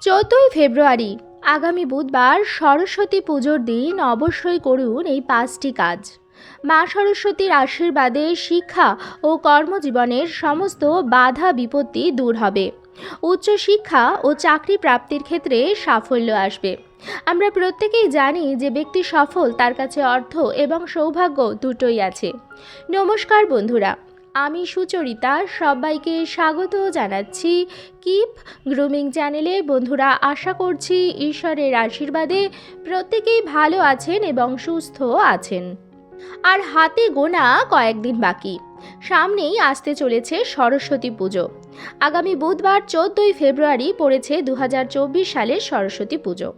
চোদ্দোই ফেব্রুয়ারি, আগামী বুধবার সরস্বতী পুজোর দিন অবশ্যই করুন এই পাঁচটি কাজ। মা সরস্বতীর আশীর্বাদে শিক্ষা ও কর্মজীবনের সমস্ত বাধা বিপত্তি দূর হবে। উচ্চশিক্ষা ও চাকরি প্রাপ্তির ক্ষেত্রে সাফল্য আসবে। আমরা প্রত্যেকেই জানি যে ব্যক্তি সফল, তার কাছে অর্থ এবং সৌভাগ্য দুটোই আছে। নমস্কার বন্ধুরা। আমি সুচরিতা সবাইকে স্বাগত জানাচ্ছি কিপ গ্রুমিং চ্যানেলে। বন্ধুরা, আশা করছি ঈশ্বরের আশীর্বাদে প্রত্যেকেই ভালো আছেন এবং সুস্থ আছেন। আর হাতে গোনা কয়েকদিন বাকি। সামনেই আসতে চলেছে সরস্বতী পুজো। আগামী বুধবার চোদ্দোই ফেব্রুয়ারি পড়েছে দু হাজার চব্বিশ সালের সরস্বতী পুজো।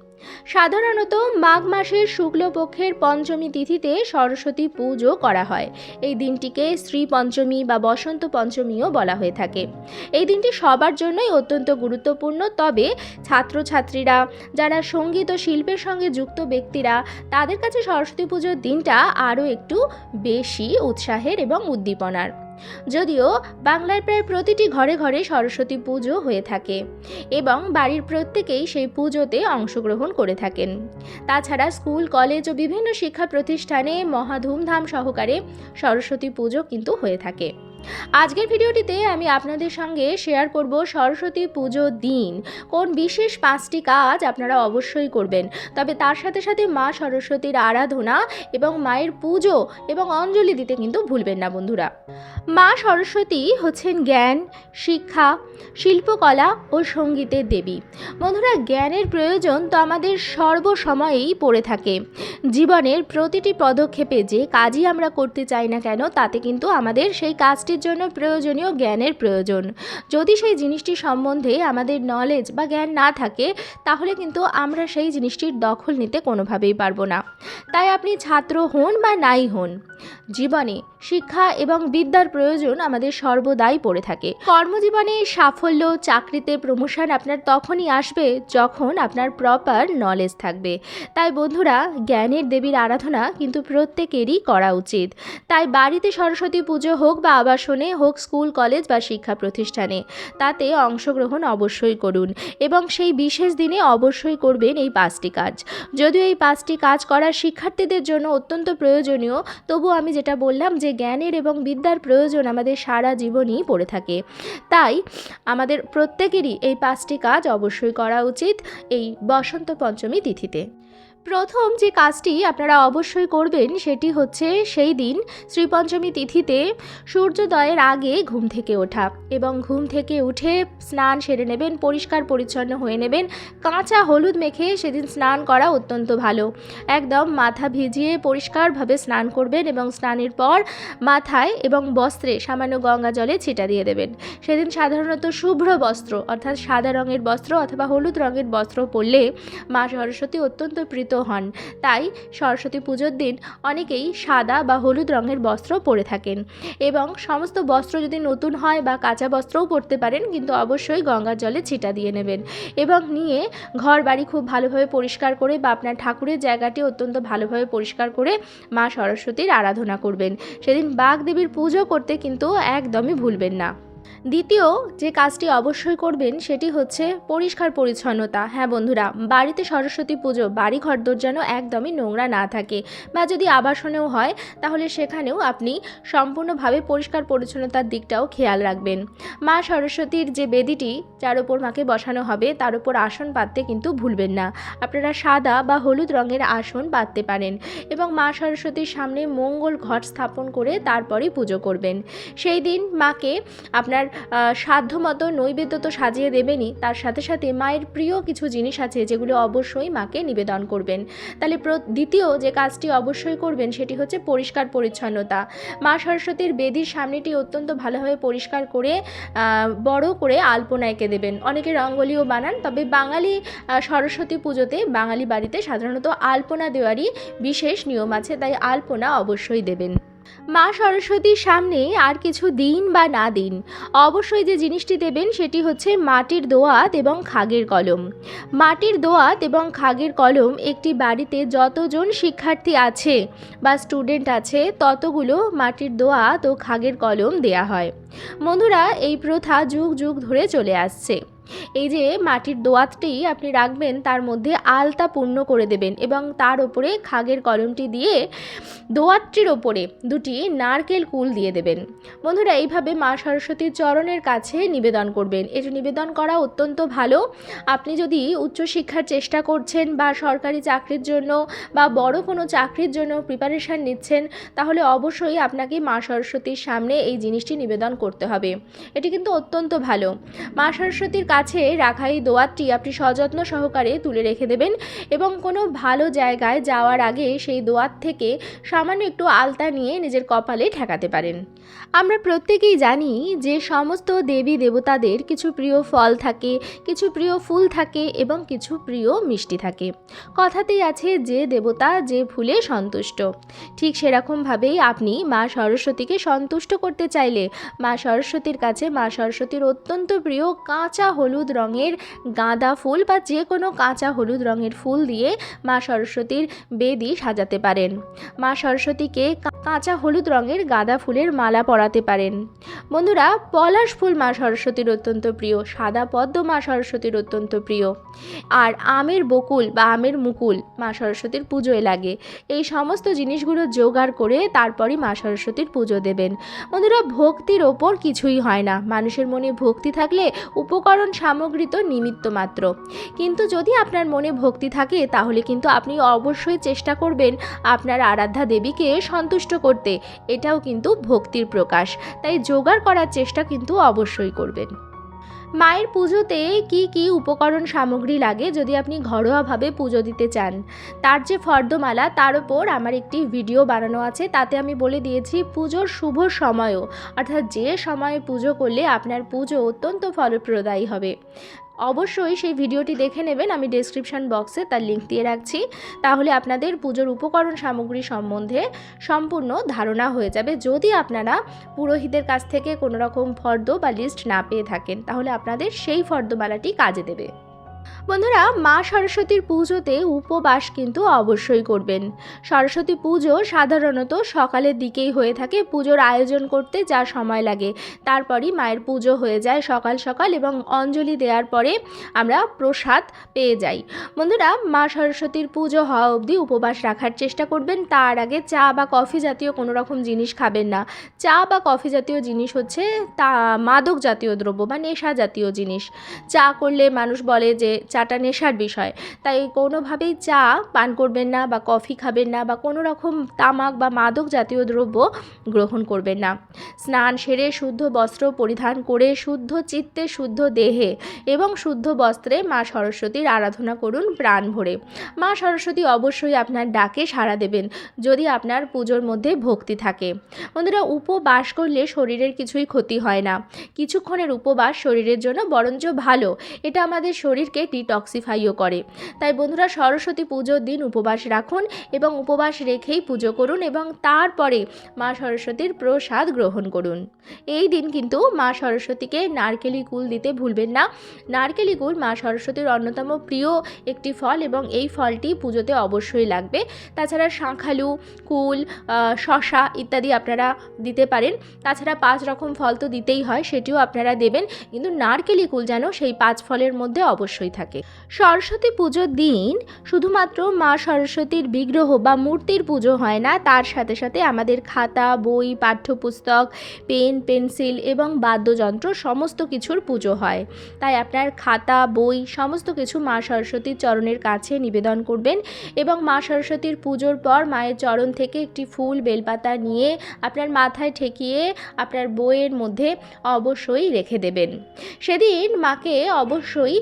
সাধারণত মাঘ মাসের শুক্লপক্ষের পঞ্চমী তিথিতে সরস্বতী পুজো করা হয়। এই দিনটিকে শ্রী পঞ্চমী বা বসন্ত পঞ্চমীও বলা হয়ে থাকে। এই দিনটি সবার জন্যই অত্যন্ত গুরুত্বপূর্ণ, তবে ছাত্রছাত্রীরা, যারা সংগীত ও শিল্পের সঙ্গে যুক্ত ব্যক্তিরা, তাদের কাছে সরস্বতী পুজোর দিনটা আরও একটু বেশি উৎসাহের এবং উদ্দীপনার। যদিও বাংলার প্রায় প্রতিটি ঘরে ঘরে সরস্বতী পুজো হয়ে থাকে এবং বাড়ির প্রত্যেকেই সেই পুজোতে অংশগ্রহণ করে থাকেন। তাছাড়া স্কুল, কলেজ ও বিভিন্ন শিক্ষা প্রতিষ্ঠানে মহা ধুমধাম সহকারে সরস্বতী পুজো কিন্তু হয়ে থাকে। আজকের ভিডিওটিতে আমি আপনাদের সঙ্গে শেয়ার করব সরস্বতী পুজো দিন। কোন বিশেষ পাঁচটি কাজ আপনারা অবশ্যই করবেন। তবে তার সাথে সাথে মা সরস্বতীর আরাধনা এবং মায়ের পুজো এবং অঞ্জলি দিতে কিন্তু ভুলবেন না বন্ধুরা। মা সরস্বতী হচ্ছেন জ্ঞান, শিক্ষা, শিল্পকলা ও সঙ্গীতের দেবী। বন্ধুরা, জ্ঞানের প্রয়োজন তো আমাদের সর্বসময়েই পড়ে থাকে। জীবনের প্রতিটি পদক্ষেপে যে কাজই আমরা করতে চাই না কেন, তাতে কিন্তু আমাদের সেই কাজটির জন্য প্রয়োজনীয় জ্ঞানের প্রয়োজন। যদি সেই জিনিসটি সম্বন্ধে আমাদের নলেজ বা জ্ঞান না থাকে, তাহলে কিন্তু আমরা সেই জিনিসটির দখল নিতে কোনোভাবেই পারব না। তাই আপনি ছাত্র হন বা নাই হন, জীবনে শিক্ষা এবং বিদ্যার প্রয়োজন আমাদের সর্বদাই পড়ে থাকে। কর্মজীবনে সাফল্য, চাকরিতে প্রমোশন আপনার তখনই আসবে যখন আপনার প্রপার নলেজ থাকবে। তাই বন্ধুরা, জ্ঞানের দেবীর আরাধনা কিন্তু প্রত্যেকেরই করা উচিত। তাই বাড়িতে সরস্বতী পুজো হোক বা আবাসনে হোক স্কুল, কলেজ বা শিক্ষা প্রতিষ্ঠানে। তাতে অংশগ্রহণ অবশ্যই করুন এবং সেই বিশেষ দিনে অবশ্যই করবেন এই পাঁচটি কাজ। যদিও এই পাঁচটি কাজ করা শিক্ষার্থীদের জন্য অত্যন্ত প্রয়োজনীয়, তবু আমি যেটা বললাম যে জ্ঞানের এবং বিদ্যার প্রয়োজন আমাদের সারা জীবনই পড়ে থাকে। তাই আমাদের প্রত্যেকেরই এই পাঁচটি কাজ অবশ্যই করা উচিত এই বসন্ত পঞ্চমী তিথিতে। প্রথম যে কাজটি আপনারা অবশ্যই করবেন সেটি হচ্ছে সেই দিন শ্রীপঞ্চমী তিথিতে সূর্যোদয়ের আগে ঘুম থেকে ওঠা এবং ঘুম থেকে উঠে স্নান সেরে নেবেন, পরিষ্কার পরিচ্ছন্ন হয়ে নেবেন, কাঁচা হলুদ মেখে সেদিন স্নান করা অত্যন্ত ভালো। একদম মাথা ভিজিয়ে পরিষ্কারভাবে স্নান করবেন এবং স্নানের পর মাথায় এবং বস্ত্রে সামান্য গঙ্গা জলে ছিটা দিয়ে দেবেন। সেদিন সাধারণত শুভ্র বস্ত্র অর্থাৎ সাদা রঙের বস্ত্র অথবা হলুদ রঙের বস্ত্র পরলে মা সরস্বতী অত্যন্ত প্রীত হন। তাই সরস্বতী পুজোর দিন অনেকেই সাদা বা হলুদ রঙের বস্ত্র পরে থাকেন। এবং সমস্ত বস্ত্র যদি নতুন হয় বা কাঁচা বস্ত্রও পরতে পারেন, কিন্তু অবশ্যই গঙ্গার জলে ছিটা দিয়ে নেবেন। এবং নিয়ে ঘর বাড়ি খুব ভালোভাবে পরিষ্কার করে বা আপনার ঠাকুরের জায়গাটি অত্যন্ত ভালোভাবে পরিষ্কার করে মা সরস্বতীর আরাধনা করবেন। সেদিন বাগদেবীর পুজো করতে কিন্তু একদমই ভুলবেন না। দ্বিতীয়, যে কাজটি অবশ্যই করবেন সেটি হচ্ছে পরিষ্কার পরিচ্ছন্নতা। হ্যাঁ বন্ধুরা, বাড়িতে সরস্বতী পুজো, বাড়ি ঘরদোর যেন একদমই নোংরা না থাকে বা যদি আবাসনেও হয়, তাহলে সেখানেও আপনি সম্পূর্ণভাবে পরিষ্কার পরিচ্ছন্নতার দিকটাও খেয়াল রাখবেন। মা সরস্বতীর যে বেদিটি, যার ওপর মাকে বসানো হবে, তার উপর আসন পাততে কিন্তু ভুলবেন না। আপনারা সাদা বা হলুদ রঙের আসন পাততে পারেন এবং মা সরস্বতীর সামনে মঙ্গল ঘট স্থাপন করে তারপরেই পুজো করবেন। সেই দিন মাকে আপনার সাধ্যমতো নৈবেদ্য তো সাজিয়ে দেবেনই। তার সাথে সাথে মায়ের প্রিয় কিছু জিনিস আছে যেগুলো অবশ্যই মাকে নিবেদন করবেন। তাহলে দ্বিতীয় যে কাজটি অবশ্যই করবেন সেটি হচ্ছে পরিষ্কার পরিচ্ছন্নতা। মা সরস্বতীর বেদির সামনেটি অত্যন্ত ভালোভাবে পরিষ্কার করে বড় করে আলপনা এঁকে দেবেন। অনেকে রঙ্গোলিও বানান, তবে বাঙালি সরস্বতী পুজোতে বাঙালি বাড়িতে সাধারণত আলপনা দেওয়ারই বিশেষ নিয়ম আছে, তাই আলপনা অবশ্যই দেবেন। মা সরস্বতীর সামনে আর কিছু দিন বা না দিন। অবশ্যই যে জিনিসটি দেবেন সেটি হচ্ছে মাটির দোয়াত এবং খাগের কলম। মাটির দোয়াত এবং খাগের কলম একটি বাড়িতে যতজন শিক্ষার্থী আছে বা স্টুডেন্ট আছে, ততগুলো মাটির দোয়াত ও খাগের কলম দেয়া হয়। বন্ধুরা, এই প্রথা যুগ যুগ ধরে চলে আসছে। এই যে মাটির দোয়াতটি আপনি রাখবেন, তার মধ্যে আলতা পূর্ণ করে দেবেন এবং তার ওপরে খাগের কলমটি দিয়ে দোয়াতটির ওপরে দুটি নারকেল কুল দিয়ে দেবেন। বন্ধুরা, এইভাবে মা সরস্বতীর চরণের কাছে নিবেদন করবেন। এটি নিবেদন করা অত্যন্ত ভালো। আপনি যদি উচ্চশিক্ষার চেষ্টা করছেন বা সরকারি চাকরির জন্য বা বড় কোনো চাকরির জন্য প্রিপারেশান নিচ্ছেন, তাহলে অবশ্যই আপনাকে মা সরস্বতীর সামনে এই জিনিসটি নিবেদন করতে হবে। এটি কিন্তু অত্যন্ত ভালো। মা সরস্বতীর কাছে রাখা এই দোয়াতটি আপনি সযত্ন সহকারে তুলে রেখে দেবেন এবং কোনো ভালো জায়গায় যাওয়ার আগে সেই দোয়াত থেকে সামান্য একটু আলতা নিয়ে নিজের কপালে ঠেকাতে পারেন। আমরা প্রত্যেকেই জানি যে সমস্ত দেবী দেবতাদের কিছু প্রিয় ফল থাকে, কিছু প্রিয় ফুল থাকে এবং কিছু প্রিয় মিষ্টি থাকে। কথাতেই আছে যে দেবতা যে ফুলে সন্তুষ্ট। ঠিক সেরকমভাবেই আপনি মা সরস্বতীকে সন্তুষ্ট করতে চাইলে মা সরস্বতীর কাছে মা সরস্বতীর অত্যন্ত প্রিয় কাঁচা হলুদ রঙের গাঁদা ফুল বা যে কোনো কাঁচা হলুদ রঙের ফুল দিয়ে মা সরস্বতীর বেদি সাজাতে পারেন। মা সরস্বতীকে কাঁচা হলুদ রঙের গাঁদা ফুলের মালা পরাতে পারেন। বন্ধুরা, পলাশ ফুল মা সরস্বতীর অত্যন্ত প্রিয়, সাদা পদ্ম মা সরস্বতীর অত্যন্ত প্রিয়। আর আমের বকুল বা আমের মুকুল মা সরস্বতীর পুজোয় লাগে। এই সমস্ত জিনিসগুলো জোগাড় করে তারপরই মা সরস্বতীর পুজো দেবেন। বন্ধুরা, ভক্তির ওপর কিছুই হয় না। মানুষের মনে ভক্তি থাকলে উপকরণ সামগ্রী তো নিমিত্ত মাত্র। কিন্তু যদি আপনার মনে ভক্তি থাকে, তাহলে কিন্তু আপনি অবশ্যই চেষ্টা করবেন আপনার আরাধ্যা দেবীকে সন্তুষ্ট করতে। এটাও কিন্তু ভক্তির প্রকাশ। তাই জোগাড় করার চেষ্টা কিন্তু অবশ্যই করবেন। মায়ের পুজোতে কি কি উপকরণ সামগ্রী লাগে যদি আপনি ঘরোয়াভাবে পুজো দিতে চান? তার যে ফর্দমালা, তার ওপর আমার একটি ভিডিও বানানো আছে। তাতে আমি বলে দিয়েছি, পুজোর শুভ সময়ও, অর্থাৎ যে সময়ে পুজো করলে আপনার পুজো অত্যন্ত ফলপ্রদায়ী হবে। অবশ্যই সেই ভিডিওটি দেখে নেবেন, আমি ডেসক্রিপশন বক্সে তার লিঙ্ক দিয়ে রাখছি। তাহলে আপনাদের পুজোর উপকরণ সামগ্রী সম্বন্ধে সম্পূর্ণ ধারণা হয়ে যাবে। যদি আপনারা পুরোহিতের কাছ থেকে কোনো রকম ফর্দ বা লিস্ট না পেয়ে থাকেন, তাহলে আপনাদের সেই ফর্দমালাটি কাজে দেবে। বন্ধুরা, মা সরস্বতীর পুজোতে উপবাস কিন্তু অবশ্যই করবেন। সরস্বতী পুজো সাধারণত সকালের দিকেই হয়ে থাকে, পুজোর আয়োজন করতে যা সময় লাগে। তারপরই মায়ের পুজো হয়ে যায় সকাল সকাল এবং অঞ্জলি দেওয়ার পরে আমরা প্রসাদ পেয়ে যাই। বন্ধুরা, মা সরস্বতীর পুজো হওয়া অবধি উপবাস রাখার চেষ্টা করবেন। তার আগে চা বা কফি জাতীয় কোনো রকম জিনিস খাবেন না। চা বা কফি জাতীয় জিনিস হচ্ছে তা মাদক জাতীয় দ্রব্য বা নেশা জাতীয় জিনিস। চা করলে মানুষ বলে যে চাটা নেশার বিষয়। তাই কোনোভাবেই চা পান করবেন না বা কফি খাবেন না বা কোনো রকম তামাক বা মাদক জাতীয় দ্রব্য গ্রহণ করবেন না। স্নান সেরে শুদ্ধ বস্ত্র পরিধান করে, শুদ্ধ চিত্তে, শুদ্ধ দেহে এবং শুদ্ধ বস্ত্রে মা সরস্বতীর আরাধনা করুন প্রাণ ভরে। মা সরস্বতী অবশ্যই আপনার ডাকে সাড়া দেবেন যদি আপনার পুজোর মধ্যে ভক্তি থাকে। বন্ধুরা, উপবাস করলে শরীরের কিছুই ক্ষতি হয় না। কিছুক্ষণের উপবাস শরীরের জন্য বরঞ্চ ভালো। এটা আমাদের শরীরকে ডিটক্সিফাইও করে। তাই বন্ধুরা, সরস্বতী পুজোর দিন উপবাস রাখুন এবং উপবাস রেখেই পুজো করুন এবং তারপরে মা সরস্বতীর প্রসাদ গ্রহণ করুন। এই দিন কিন্তু মা সরস্বতীকে নারকেলি কুল দিতে ভুলবেন না। নারকেলি কুল মা সরস্বতীর অন্যতম প্রিয় একটি ফল এবং এই ফলটি পুজোতে অবশ্যই লাগবে। তাছাড়া শাঁখালু, কুল শশা ইত্যাদি আপনারা দিতে পারেন। তাছাড়া পাঁচ রকম ফল তো দিতেই হয়, সেটিও আপনারা দেবেন। কিন্তু নারকেলি কুল যেন সেই পাঁচ ফলের মধ্যে অবশ্যই থাকে। সরস্বতী পুজোর দিন শুধুমাত্র মা সরস্বতীর বিগ্রহ বা মূর্তির পুজো হয় না, তার সাথে সাথে আমাদের খাতা, বই, পাঠ্যপুস্তক পেন, পেন্সিল এবং বাদ্যযন্ত্র সমস্ত কিছুর পুজো হয়। তাই আপনার খাতা, বই সমস্ত কিছু মা সরস্বতীর চরণের কাছে নিবেদন করবেন এবং মা সরস্বতীর পুজোর পর মায়ের চরণ থেকে একটি ফুল, বেলপাতা নিয়ে আপনার মাথায় ঠেকিয়ে আপনার বইয়ের মধ্যে অবশ্যই রেখে দেবেন। সেদিন মাকে অবশ্যই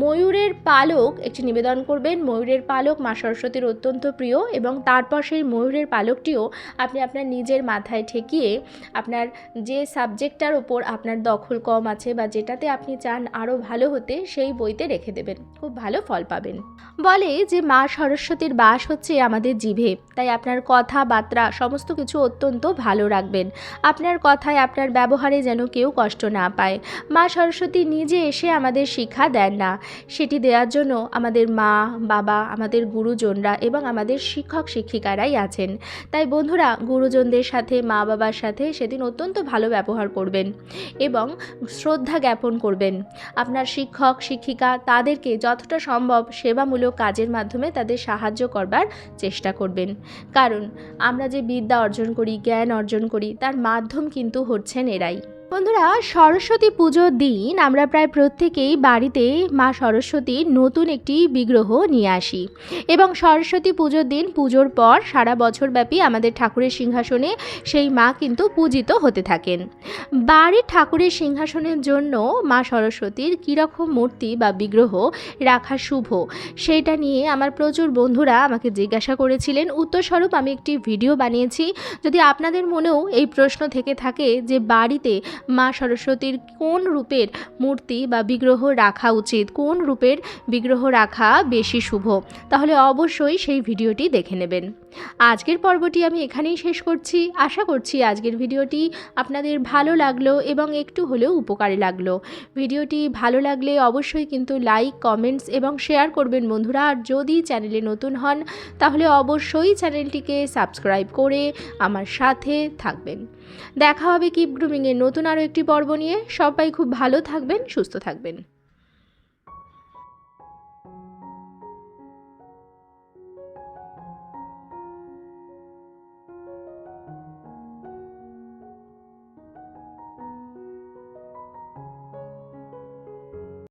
ময়ূরের পালক একটি নিবেদন করবেন। ময়ূরের পালক মা সরস্বতীর অত্যন্ত প্রিয় এবং তারপর সেই ময়ূরের পালকটিও আপনি আপনার নিজের মাথায় ঠেকিয়ে আপনার যে সাবজেক্টটার ওপর আপনার দখল কম আছে বা যেটাতে আপনি চান আরও ভালো হতে, সেই বইতে রেখে দেবেন। খুব ভালো ফল পাবেন। বলে যে মা সরস্বতীর বাস হচ্ছে আমাদের জিভে। তাই আপনার কথাবার্তা সমস্ত কিছু অত্যন্ত ভালো রাখবেন। আপনার কথায় আপনার ব্যবহারে যেন কেউ কষ্ট না পায়। মা সরস্বতী নিজে এসে আমাদের শিক্ষা দেন না। সেটি দেওয়ার জন্য আমাদের মা, বাবা, আমাদের গুরুজনরা এবং আমাদের শিক্ষক শিক্ষিকারাই আছেন। তাই বন্ধুরা, গুরুজনদের সাথে মা বাবার সাথে সেদিন অত্যন্ত ভালো ব্যবহার করবেন এবং শ্রদ্ধা জ্ঞাপন করবেন। আপনার শিক্ষক, শিক্ষিকা তাদেরকে যতটা সম্ভব সেবামূলক কাজের মাধ্যমে তাদের সাহায্য করবার চেষ্টা করবেন। কারণ আমরা যে বিদ্যা অর্জন করি, জ্ঞান অর্জন করি, তার মাধ্যম কিন্তু হচ্ছেন এরাই। বন্ধুরা, সরস্বতী পুজোর দিন আমরা প্রায় প্রত্যেকেই বাড়িতে মা সরস্বতীর নতুন একটি বিগ্রহ নিয়ে আসি এবং সরস্বতী পুজোর দিন, পুজোর পর সারা বছরব্যাপী আমাদের ঠাকুরের সিংহাসনে সেই মা কিন্তু পূজিত হতে থাকেন। বাড়ির ঠাকুরের সিংহাসনের জন্য মা সরস্বতীর কীরকম মূর্তি বা বিগ্রহ রাখা শুভ সেইটা নিয়ে আমার প্রচুর বন্ধুরা আমাকে জিজ্ঞাসা করেছিলেন। উত্তরস্বরূপ আমি একটি ভিডিও বানিয়েছি। যদি আপনাদের মনেও এই প্রশ্ন থেকে থাকে যে বাড়িতে মা সরস্বতীর কোন রূপের মূর্তি বা বিগ্রহ রাখা উচিত? কোন রূপের বিগ্রহ রাখা বেশি শুভ? তাহলে অবশ্যই সেই ভিডিওটি দেখে নেবেন। আজকের পর্বটি আমি এখানেই শেষ করছি। আশা করছি আজকের ভিডিওটি আপনাদের ভালো লাগল এবং একটু হলেও উপকারে লাগল। ভিডিওটি ভালো লাগলে অবশ্যই কিন্তু লাইক, কমেন্টস এবং শেয়ার করবেন বন্ধুরা। আর যদি চ্যানেলে নতুন হন, তাহলে অবশ্যই চ্যানেলটিকে সাবস্ক্রাইব করে আমার সাথে থাকবেন। দেখা হবে কিপ গ্রুমিংয়ের নতুন আরও একটি পর্ব নিয়ে সবাই খুব ভালো থাকবেন সুস্থ থাকবেন।